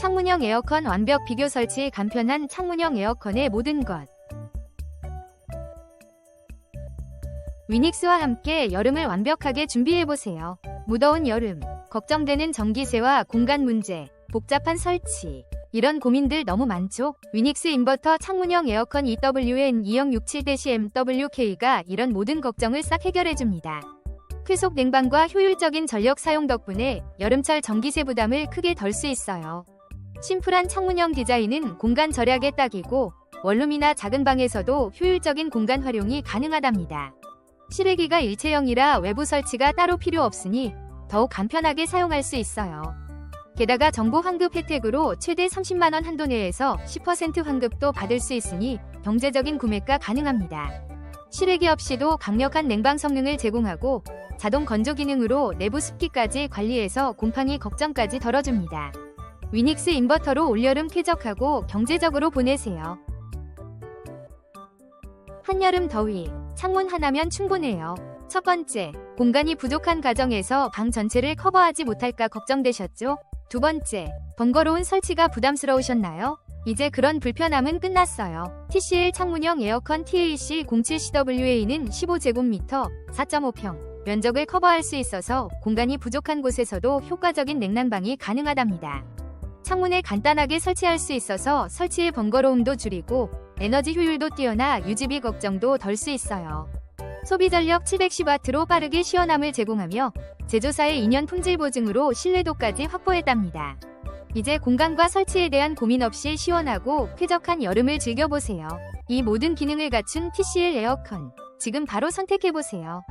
창문형 에어컨 완벽 비교 설치 간편한 창문형 에어컨의 모든 것. 위닉스와 함께 여름을 완벽하게 준비해보세요. 무더운 여름, 걱정되는 전기세와 공간 문제, 복잡한 설치. 이런 고민들 너무 많죠? 위닉스 인버터 창문형 에어컨 EWN 2067-MWK가 이런 모든 걱정을 싹 해결해줍니다. 쾌속 냉방과 효율적인 전력 사용 덕분에 여름철 전기세 부담을 크게 덜 수 있어요. 심플한 창문형 디자인은 공간 절약에 딱이고 원룸이나 작은 방에서도 효율적인 공간 활용이 가능하답니다. 실외기가 일체형이라 외부 설치가 따로 필요 없으니 더욱 간편하게 사용할 수 있어요. 게다가 정부 환급 혜택으로 최대 30만원 한도 내에서 10% 환급도 받을 수 있으니 경제적인 구매가 가능합니다. 실외기 없이도 강력한 냉방 성능을 제공하고 자동 건조 기능으로 내부 습기까지 관리해서 곰팡이 걱정까지 덜어줍니다. 위닉스 인버터로 올여름 쾌적하고 경제적으로 보내세요. 한여름 더위, 창문 하나면 충분해요. 첫 번째, 공간이 부족한 가정에서 방 전체를 커버하지 못할까 걱정되셨죠? 두 번째, 번거로운 설치가 부담스러우셨나요? 이제 그런 불편함은 끝났어요. TCL 창문형 에어컨 TAC07CWA는 15제곱미터 4.5평 면적을 커버할 수 있어서 공간이 부족한 곳에서도 효과적인 냉난방이 가능하답니다. 창문에 간단하게 설치할 수 있어서 설치의 번거로움도 줄이고 에너지 효율도 뛰어나 유지비 걱정도 덜 수 있어요. 소비 전력 710W로 빠르게 시원함을 제공하며 제조사의 2년 품질 보증으로 신뢰도까지 확보했답니다. 이제 공간과 설치에 대한 고민 없이 시원하고 쾌적한 여름을 즐겨보세요. 이 모든 기능을 갖춘 TCL 에어컨. 지금 바로 선택해보세요.